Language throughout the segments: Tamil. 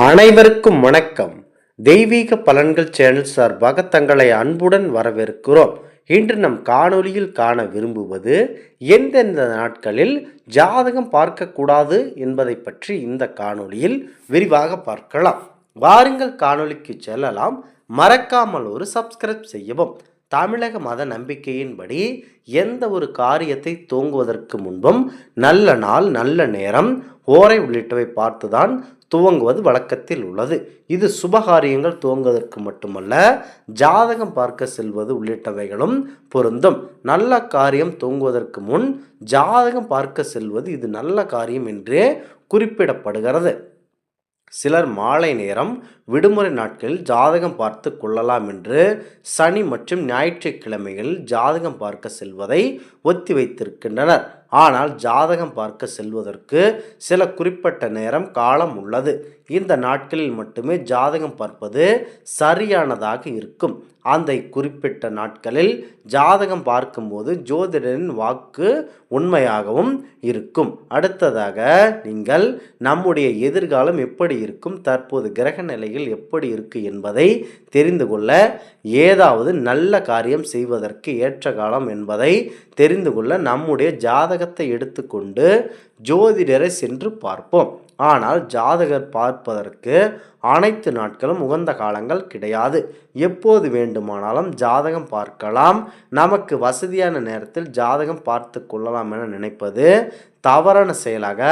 அனைவருக்கும் வணக்கம். தெய்வீக பலன்கள் சேனல் சார்பாக தங்களை அன்புடன் வரவேற்கிறோம். இன்று நம் காணொளியில் காண விரும்புவது எந்தெந்த நாட்களில் ஜாதகம் பார்க்கக்கூடாது என்பதை பற்றி இந்த காணொளியில் விரிவாக பார்க்கலாம். வாருங்கள் காணொலிக்கு செல்லலாம். மறக்காமல் ஒரு சப்ஸ்கிரைப் செய்யவும். தமிழக மத நம்பிக்கையின்படி எந்த ஒரு காரியத்தை தூங்குவதற்கு முன்பும் நல்ல நாள் நல்ல நேரம் ஓரை உள்ளிட்டவை பார்த்துதான் துவங்குவது வழக்கத்தில் உள்ளது. இது சுபகாரியங்கள் துவங்குவதற்கு மட்டுமல்ல ஜாதகம் பார்க்க செல்வது உள்ளிட்டவைகளும் பொருந்தும். நல்ல காரியம் துவங்குவதற்கு முன் ஜாதகம் பார்க்க செல்வது இது நல்ல காரியம் என்றே குறிப்பிடப்படுகிறது. சிலர் மாலை நேரம் விடுமுறை நாட்களில் ஜாதகம் பார்த்து கொள்ளலாம் என்று சனி மற்றும் ஞாயிற்றுக்கிழமைகளில் ஜாதகம் பார்க்க செல்வதை ஒத்தி வைத்திருக்கின்றனர் ஆனால் ஜாதகம் பார்க்க செல்வதற்கு சில குறிப்பிட்ட நேரம் காலம் உள்ளது. இந்த நாட்களில் மட்டுமே ஜாதகம் பார்ப்பது சரியானதாக இருக்கும். அந்த குறிப்பிட்ட நாட்களில் ஜாதகம் பார்க்கும்போது ஜோதிடரின் வாக்கு உண்மையாகவும் இருக்கும். அடுத்ததாக நீங்கள் நம்முடைய எதிர்காலம் எப்படி இருக்கும் தற்போது கிரக நிலையில் எப்படி இருக்கு என்பதை தெரிந்து கொள்ள ஏதாவது நல்ல காரியம் செய்வதற்கு ஏற்ற காலம் என்பதை தெரிந்து கொள்ள நம்முடைய ஜாதக ஜாதகத்தை எடுத்துக்கொண்டு ஜோதிடரை சென்று பார்ப்போம். ஆனால் ஜாதகர் பார்ப்பதற்கு அனைத்து நாட்களும் உகந்த காலங்கள் கிடையாது. எப்போது வேண்டுமானாலும் ஜாதகம் பார்க்கலாம். நமக்கு வசதியான நேரத்தில் ஜாதகம் பார்த்து கொள்ளலாம் என நினைப்பது தவறான செயலாக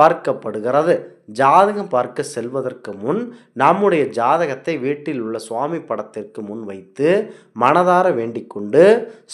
பார்க்கப்படுகிறது. ஜாதகம் பார்க்க செல்வதற்கு முன் நம்முடைய ஜாதகத்தை வீட்டில் உள்ள சுவாமி படத்திற்கு முன் வைத்து மனதார வேண்டிக்கொண்டு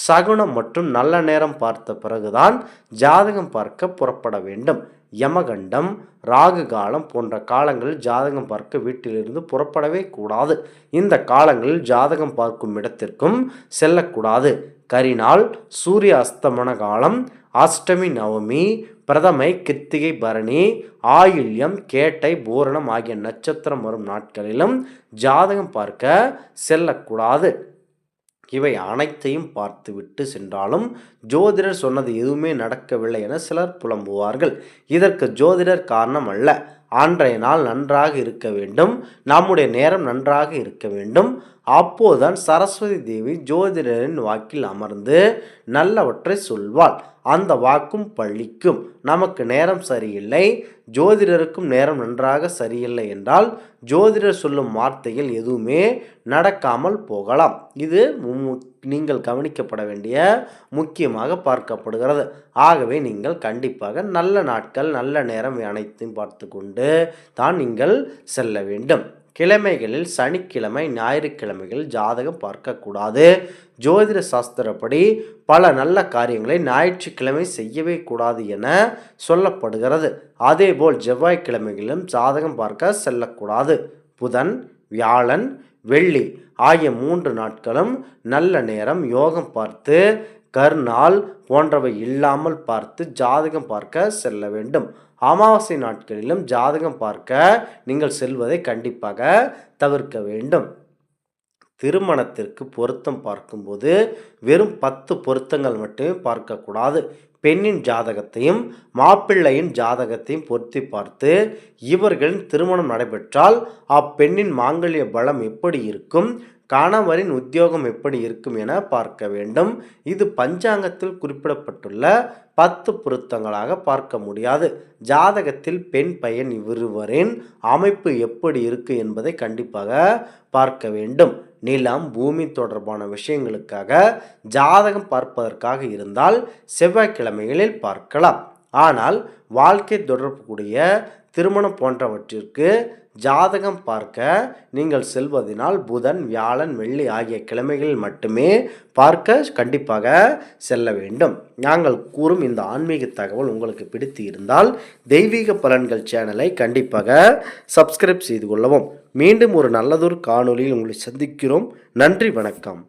சகுனம் மற்றும் நல்ல நேரம் பார்த்த பிறகுதான் ஜாதகம் பார்க்க புறப்பட வேண்டும். யமகண்டம் ராகு காலம் போன்ற காலங்களில் ஜாதகம் பார்க்க வீட்டிலிருந்து புறப்படவே கூடாது. இந்த காலங்களில் ஜாதகம் பார்க்கும் இடத்திற்கும் செல்லக்கூடாது. கரிநாள் சூரிய அஸ்தமன காலம் அஷ்டமி நவமி பிரதமை கிருத்திகை பரணி ஆயுள்யம் கேட்டை பூரணம் ஆகிய நட்சத்திரம் வரும் நாட்களிலும் ஜாதகம் பார்க்க செல்லக்கூடாது. இவை அனைத்தையும் பார்த்துவிட்டு சென்றாலும் ஜோதிடர் சொன்னது எதுவுமே நடக்கவில்லை என சிலர் புலம்புவார்கள். இதற்கு ஜோதிடர் காரணம் அல்ல. அன்றைய நாள் நன்றாக இருக்க வேண்டும். நம்முடைய நேரம் நன்றாக இருக்க வேண்டும். அப்போதுதான் சரஸ்வதி தேவி ஜோதிடரின் வாக்கில் அமர்ந்து நல்லவற்றை சொல்வாள். அந்த வாக்கும் பழிக்கும். நமக்கு நேரம் சரியில்லை. ஜோதிடருக்கும் நேரம் நன்றாக சரியில்லை என்றால் ஜோதிடர் சொல்லும் வார்த்தைகள் எதுவுமே நடக்காமல் போகலாம். இது மு- நீங்கள் கவனிக்கப்பட வேண்டிய முக்கியமாக பார்க்கப்படுகிறது. ஆகவே நீங்கள் கண்டிப்பாக நல்ல நாட்கள் நல்ல நேரம் அனைத்தையும் பார்த்து கொண்டு தான் நீங்கள் செல்ல வேண்டும். கிழமைகளில் சனிக்கிழமை ஞாயிற்றுக்கிழமைகள் ஜாதகம் பார்க்கக்கூடாது. ஜோதிட சாஸ்திரப்படி பல நல்ல காரியங்களை ஞாயிற்றுக்கிழமை செய்யவே கூடாது என சொல்லப்படுகிறது. அதேபோல் செவ்வாய்க்கிழமைகளிலும் ஜாதகம் பார்க்க செல்லக்கூடாது. புதன் வியாழன் வெள்ளி ஆகிய மூன்று நாட்களும் நல்ல நேரம் யோகம் பார்த்து கர்நாள் போன்றவை இல்லாமல் பார்த்து ஜாதகம் பார்க்க செல்ல வேண்டும். அமாவாசை நாட்களிலும் ஜாதகம் பார்க்க நீங்கள் செல்வதை கண்டிப்பாக தவிர்க்க வேண்டும். திருமணத்திற்கு பொருத்தம் பார்க்கும்போது வெறும் பத்து பொருத்தங்கள் மட்டுமே பார்க்கக்கூடாது. பெண்ணின் ஜாதகத்தையும் மாப்பிள்ளையின் ஜாதகத்தையும் பொருத்தி பார்த்து இவர்களின் திருமணம் நடைபெற்றால் அப்பெண்ணின் மாங்கல்ய பலம் எப்படி இருக்கும்? கணவரின் உத்தியோகம் எப்படி இருக்கும் என பார்க்க வேண்டும். இது பஞ்சாங்கத்தில் குறிப்பிடப்பட்டுள்ள பத்து பொருத்தங்களாக பார்க்க முடியாது. ஜாதகத்தில் பெண் பையன் இவருவரின் அமைப்பு எப்படி இருக்கு என்பதை கண்டிப்பாக பார்க்க வேண்டும். நிலம் பூமி தொடர்பான விஷயங்களுக்காக ஜாதகம் பார்ப்பதற்காக இருந்தால் செவ்வாய்க்கிழமைகளில் பார்க்கலாம். ஆனால் வாழ்க்கை தொடர்புக்கூடிய திருமணம் போன்றவற்றிற்கு ஜாதகம் பார்க்க நீங்கள் செல்வதனால் புதன் வியாழன் வெள்ளி ஆகிய கிழமைகளில் மட்டுமே பார்க்க கண்டிப்பாக செல்ல வேண்டும். நாங்கள் கூறும் இந்த ஆன்மீக தகவல் உங்களுக்கு பிடித்து இருந்தால் தெய்வீக பலன்கள் சேனலை கண்டிப்பாக சப்ஸ்கிரைப் செய்து கொள்ளவும். மீண்டும் ஒரு நல்லதொரு காணொலியில் உங்களை சந்திக்கிறோம். நன்றி வணக்கம்.